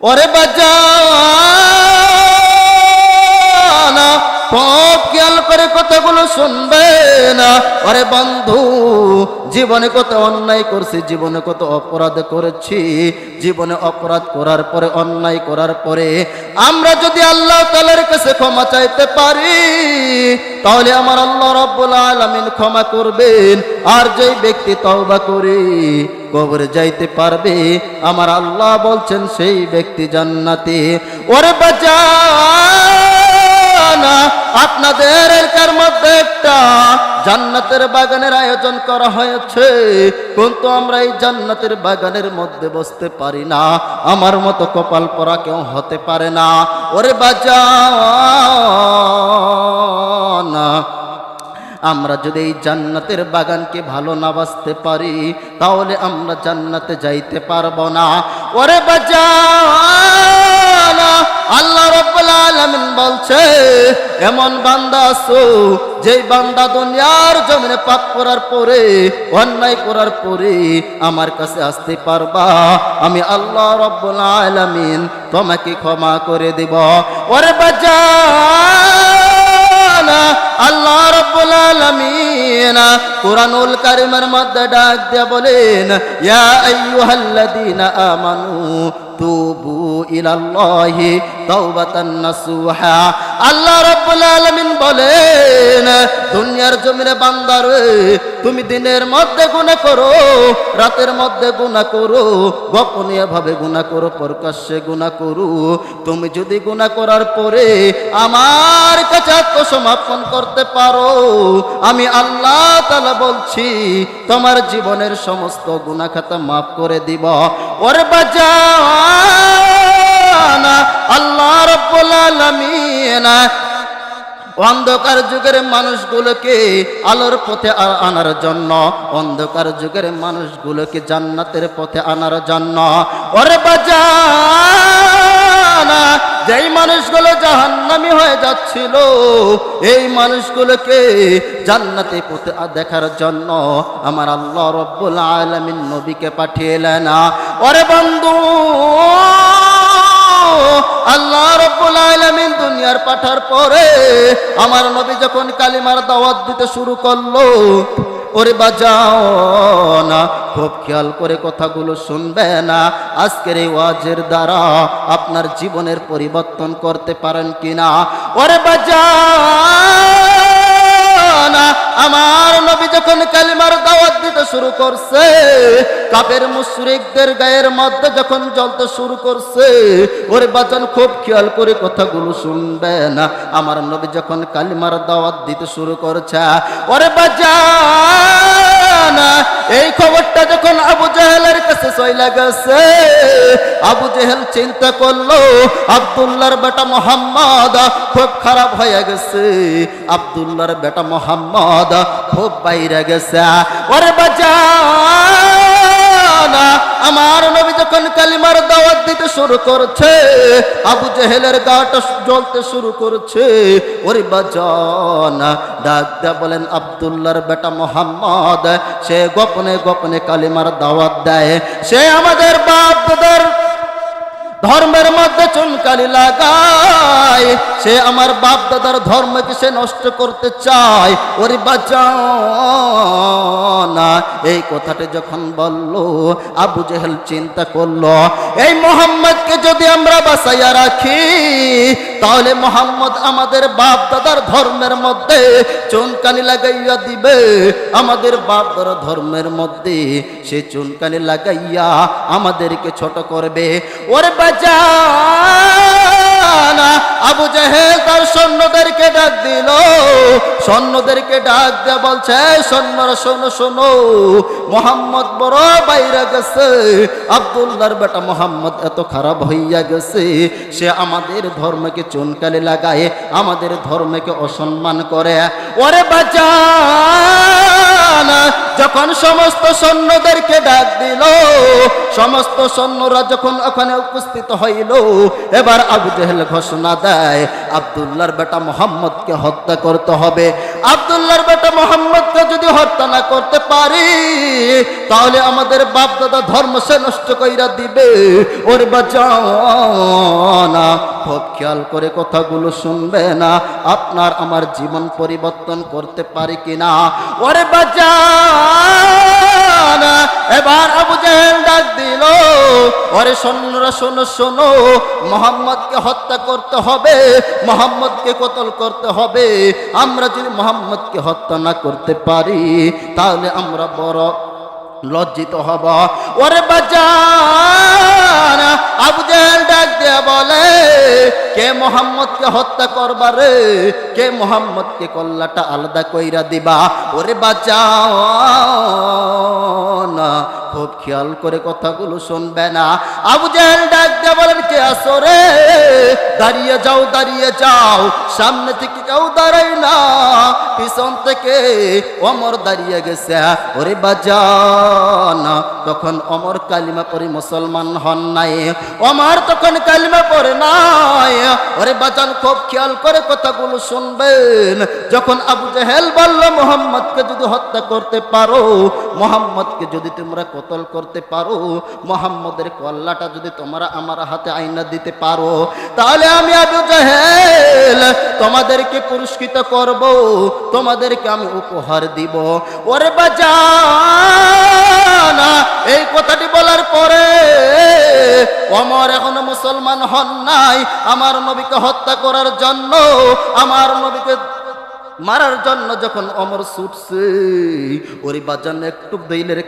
ওরে বাজা পপ খেয়াল করে কথাগুলো শুনবে না। ওরে বন্ধু জীবনে কত অন্যায় করছি, জীবনে কত অপরাধ করেছি, জীবনে অপরাধ করার পরে, অন্যায় করার পরে, আমরা যদি আল্লাহ তালার কাছে ক্ষমা চাইতে পারি, তাহলে আমার আল্লাহ রব্বুল আলমিন ক্ষমা করবেন। আর যেই ব্যক্তি তওবা করে কবরে যাইতে পারবে, আমার আল্লাহ বলছেন, সেই ব্যক্তি জান্নাতে। ওরে বাজা আপনাদের মধ্যে একটা জান্নাতের বাগানের আয়োজন করা হয়েছে। কিন্তু আমরা এই জান্নাতের বাগানের মধ্যে বসতে পারি না। আমার মতো কপাল পরা কেউ হতে পারে না। ওরে বাজা না আমরা যদি এই জান্নাতের বাগানকে ভালো না বাসতে পারি, তাহলে আমরা জান্নাতে যাইতে পারব না। ওরে বাজা আল্লাহ রব্বুল আলামিন বলছে, এমন বান্দা আছো, যেই বান্দা দুনিয়ার জমিনে পাপ করার পরে, অন্যায় করার পরে আমার কাছে আসতে পারবা? আমি আল্লাহ রব্বুল আলামিন তোমাকে ক্ষমা করে দেব। ওরে বাজা আল্লাহ রব্বুল আলামিন কুরআনুল কারীমের মধ্যে ডাক দিয়ে বলেন, ইয়া আইয়ুহাল্লাযীনা আমানু তুবু ইলাল্লাহি তাওবাতান নাসুহা। আল্লাহ রাব্বুল আলামিন বলেন, দুনিয়ার জমিনে বান্দার তুমি দিনের মধ্যে গুনাহ করো, রাতের মধ্যে গুনাহ করো গোপনীয় ভাবে গুনাহ করো, প্রকাশ্যে গুনাহ করো। তুমি যদি গুনাহ করার পরে আমার কাছে আত্মসমর্পণ করতে পারো, আমি আল্লাহ তাআলা বলছি, তোমার জীবনের সমস্ত গুনাহ খাতা মাফ করে দিব। ওরে বাজা আল্লাহ রব্বুল অন্ধকার যুগের মানুষগুলোকে আলোর পথে আনার জন্য, অন্ধকার যুগের মানুষগুলোকে জান্নাতের পথে আনার জন্য। ওরে বাজানা যেই মানুষগুলো জাহান্নামি হয়ে যাচ্ছিল, এই মানুষগুলোকে জান্নাতে পথে দেখার জন্য আমার আল্লাহ রব্বুল আলামিন নবীকে পাঠিয়েলেন। ওরে বন্ধু, আল্লাহ রব্বুল আলামিন দুনিয়ার পাঠার পরে আমার নবী যখন কালিমার দাওয়াত দিতে শুরু করল ওরে বাজাও না, খুব খেয়াল করে কথাগুলো শুনবে না। আজকের এই ওয়াজের দ্বারা আপনার জীবনের পরিবর্তন করতে পারেন কিনা? ওরে বাজা না আমার নবী যখন কালিমার দাওয়াত দিতে শুরু করছে, কাপের মুশরিকদের গায়ের মধ্যে যখন জ্বলতে শুরু করছে, ওরে বাচন খুব খেয়াল করে কথাগুলো শুনবে না। আমার নবী যখন কালিমার দাওয়াত দিতে শুরু করছে, ওরে বাজান! এই খবরটা যখন আবু জাহেলের কাছে চইলা গেছে, আবু জেহেল চিন্তা করল আব্দুল্লার বেটা মোহাম্মদ খুব খারাপ হয়ে গেছে। আব্দুল্লার বেটা মোহাম্মদ খুব বাইরে গেছে। ওরে বাজানা আমার নবী যখন কালিমার দাওয়াত দিতে শুরু করছে, আবু জেহেলের গাটা জ্বলতে শুরু করছে, ওরে বাজানা, ডাক দেয়া বলেন, আব্দুল্লাহর বেটা মোহাম্মদ, সে গোপনে গোপনে কালিমার দাওয়াত দেয়। সে আমাদের বাপ দাদার ধর্মের মধ্যে চুনকালি লাগায়। সে আমার বাপ দাদার ধর্মকে সে নষ্ট করতে চায়। ওরে বাঁচাও না এই কথাটা যখন বলল, আবু জেহেল চিন্তা করল, এই মোহাম্মদকে যদি আমরা বাঁচাইয়া রাখি, তাহলে মোহাম্মদ আমাদের বাপ দাদার ধর্মের মধ্যে চুনকানি লাগাইয়া দিবে। আমাদের বাপ দাদার ধর্মের মধ্যে সে চুনকানি লাগাইয়া আমাদেরকে ছোট করবে। ওরে বাজানা আবু জাহেল তার সৈন্যদেরকে ডাক দিল। সৈন্যদেরকে ডাক দেয়া বলছে সৈন্যরা, শোনো শোনো, মোহাম্মদ বড় বাইরে গেছে। আব্দুল্লাহর বেটা মোহাম্মদ এত খারাপ হইয়া গেছে। সে আমাদের ধর্মকে চুনকালি লাগায়, আমাদের ধর্মকে অসম্মান করে। ওরে বাজানা যখন সমস্ত সৈন্যদেরকে ডাক দিল, সমস্ত সৈন্যরা যখন ওখানে উপস্থিত হইল, এবার আবু জেহেল ঘোষণা দেয়, আবদুল্লাহর বেটা মোহাম্মদকে হত্যা করতে হবে। আবদুল্লাহর বেটা মোহাম্মদকে যদি হত্যা না করতে পারি, তাহলে আমাদের বাপ দাদা ধর্ম সে নষ্ট কইরা দিবে। ওর বাঁচানা খুব খেয়াল করে কথাগুলো শুনবে না, আপনার আমার জীবন পরিবর্তন করতে পারি কিনা? ওরে বাঁচানা এবার আবু জাহেল ডাক দিল, ওরে সৈন্যরা, শোনো শোনো, মোহাম্মদকে হত্যা করতে হবে, মোহাম্মদকে কতল করতে হবে। আমরা যদি মোহাম্মদকে হত্যা না করতে পারি, তাহলে আমরা বড় লজ্জিত হব। ওরে বাজান আবু জেহেল ডাক দিয়ে বলে, কে মোহাম্মদকে হত্যা করবারে কে মোহাম্মদকে কল্লাটা আলাদা কইরা দিবা? ওরে বাজান, খুব খেয়াল করে কথাগুলো শুনবে না। আবু জেহেল ডাক দিয়ে বলেন, কে আসো রে? দাঁড়িয়ে যাও দাঁড়িয়ে যাও। সামনে থেকে কেউ দাঁড়াই না। পিছন থেকে অমর দাঁড়িয়ে গেছে। ওরে বাজান, তখন অমর কালিমা পরে মুসলমান হন নাই। অমর তখন কালিমা পরে নাই। ওরে বাজান, খুব খেয়াল করে কথাগুলো শুনবেন। যখন আবু জেহেল বলল, মোহাম্মদকে যদি হত্যা করতে পারো, মোহাম্মদকে যদি তোমরা কতল করতে পারো, মোহাম্মদের কল্লাটা যদি তোমরা আমার হাতে আইনা দিতে পারো, তাহলে আমি আবু জেহেল তোমাদেরকে পুরস্কৃত করব। তোমাদেরকে আমি উপহার দিব। ওরে বাজানা, এই কথাটি বলার পরে অমর এখনও মুসলমান হন নাই। আমার নবীকে হত্যা করার জন্য, আমার নবীকে মারার জন্য যখন অমর ছুটছে, ওরে বাজান, একটু দইলের